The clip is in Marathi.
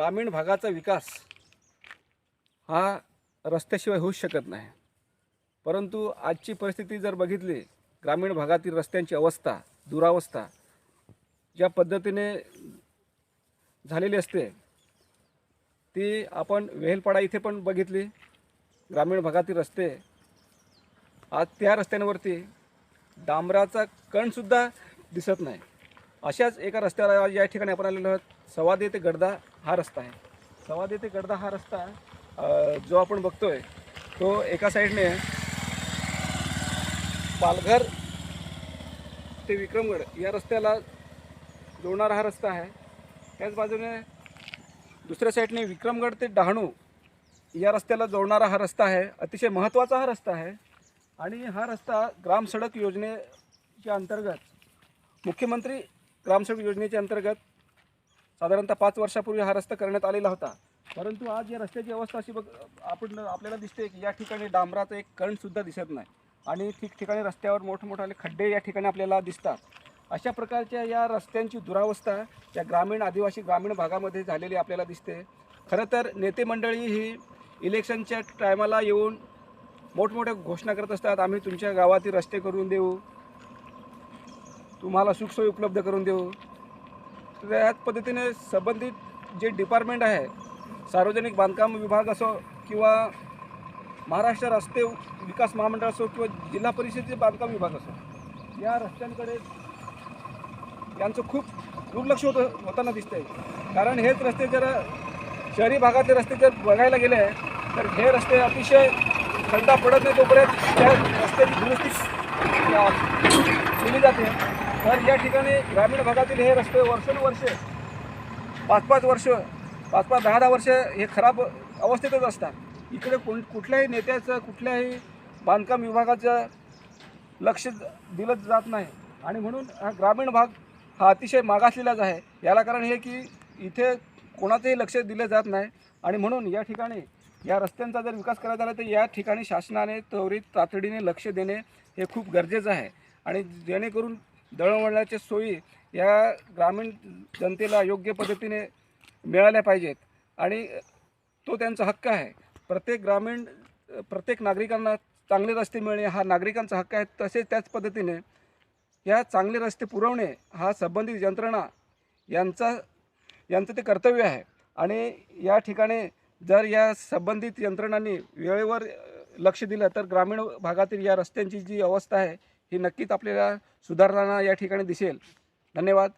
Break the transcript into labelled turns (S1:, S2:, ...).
S1: ग्रामीण भागाचा विकास हा रस्त्याशिवाय होऊच शकत नाही. परंतु आजची परिस्थिती जर बघितली ग्रामीण भागातील रस्त्यांची अवस्था दुरावस्था ज्या पद्धतीने झालेली असते ती आपण वेहेलपाडा इथे पण बघितली. ग्रामीण भागातील रस्ते आज त्या रस्त्यांवरती डांबराचा कणसुद्धा दिसत नाही. अशाच एका रस्त्याला या ठिकाणी आपण आलेलो आहोत. सवादे ते गडदा हा रस्ता आहे. सवादे ते गडदा हा रस्ता जो आपण बघतोय तो एका साईडने पालघर ते विक्रमगड या रस्त्याला जोडणारा हा रस्ता आहे. त्याच बाजूने दुसऱ्या साईडने विक्रमगड ते डहाणू या रस्त्याला जोडणारा हा रस्ता आहे. अतिशय महत्त्वाचा हा रस्ता आहे. आणि हा रस्ता ग्राम सडक योजनेच्या अंतर्गत मुख्यमंत्री ग्रामसेवक योजनेच्या अंतर्गत साधारणतः पाच वर्षापूर्वी हा रस्ता करण्यात आलेला होता. परंतु आज या रस्त्याची अवस्था अशी बघ आपण आपल्याला दिसते की या ठिकाणी डांबराचं एक कणसुद्धा दिसत नाही. आणि ठिकठिकाणी रस्त्यावर मोठमोठाले खड्डे या ठिकाणी आपल्याला दिसतात. अशा प्रकारच्या या रस्त्यांची दुरावस्था या ग्रामीण आदिवासी ग्रामीण भागामध्ये झालेली आपल्याला दिसते. खरं तर नेते मंडळी ही इलेक्शनच्या टायमाला येऊन मोठमोठ्या घोषणा करत असतात. आम्ही तुमच्या गावातील रस्ते करून देऊ. तुम्हाला सुखसोयी उपलब्ध करून देऊ. तर याच पद्धतीने संबंधित जे डिपार्टमेंट आहे सार्वजनिक बांधकाम विभाग असो किंवा महाराष्ट्र रस्ते विकास महामंडळ असो किंवा जिल्हा परिषदेचे बांधकाम विभाग असो या रस्त्यांकडे यांचं खूप दुर्लक्ष होत होताना दिसतंय. कारण हेच रस्ते जर शहरी भागातले रस्ते जर बघायला गेले तर हे रस्ते अतिशय खड्डा पडत नाही तोपर्यंत त्या रस्त्याची दुरुस्ती केली जाते. तर या ठिकाणी ग्रामीण भागातील हे रस्ते वर्षानुवर्षे पाच पाच वर्ष पाच पाच दहा दहा वर्ष हे खराब अवस्थेतच असतात. इकडे कोण कुठल्याही नेत्याचं कुठल्याही बांधकाम विभागाचं लक्ष दिलं जात नाही. आणि म्हणून हा ग्रामीण भाग हा अतिशय मागासलेलाच आहे. याला कारण हे की इथे कोणाचंही लक्ष दिलं जात नाही. आणि म्हणून या ठिकाणी या रस्त्यांचा जर विकास करायचा झाला तर या ठिकाणी शासनाने त्वरित तातडीने लक्ष देणे हे खूप गरजेचं आहे. आणि जेणेकरून दळणवळणाच्या सोयी या ग्रामीण जनतेला योग्य पद्धतीने मिळाल्या पाहिजेत. आणि तो त्यांचा हक्क आहे. प्रत्येक ग्रामीण प्रत्येक नागरिकांना चांगले रस्ते मिळणे हा नागरिकांचा हक्क आहे. तसेच त्याच पद्धतीने या चांगले रस्ते पुरवणे हा संबंधित यंत्रणा यांचा यांचं ते कर्तव्य आहे. आणि या ठिकाणी जर या संबंधित यंत्रणांनी वेळेवर लक्ष दिलं तर ग्रामीण भागातील या रस्त्यांची जी अवस्था आहे ही नक्कीच आपल्याला सुधारताना या ठिकाणी दिसेल. धन्यवाद.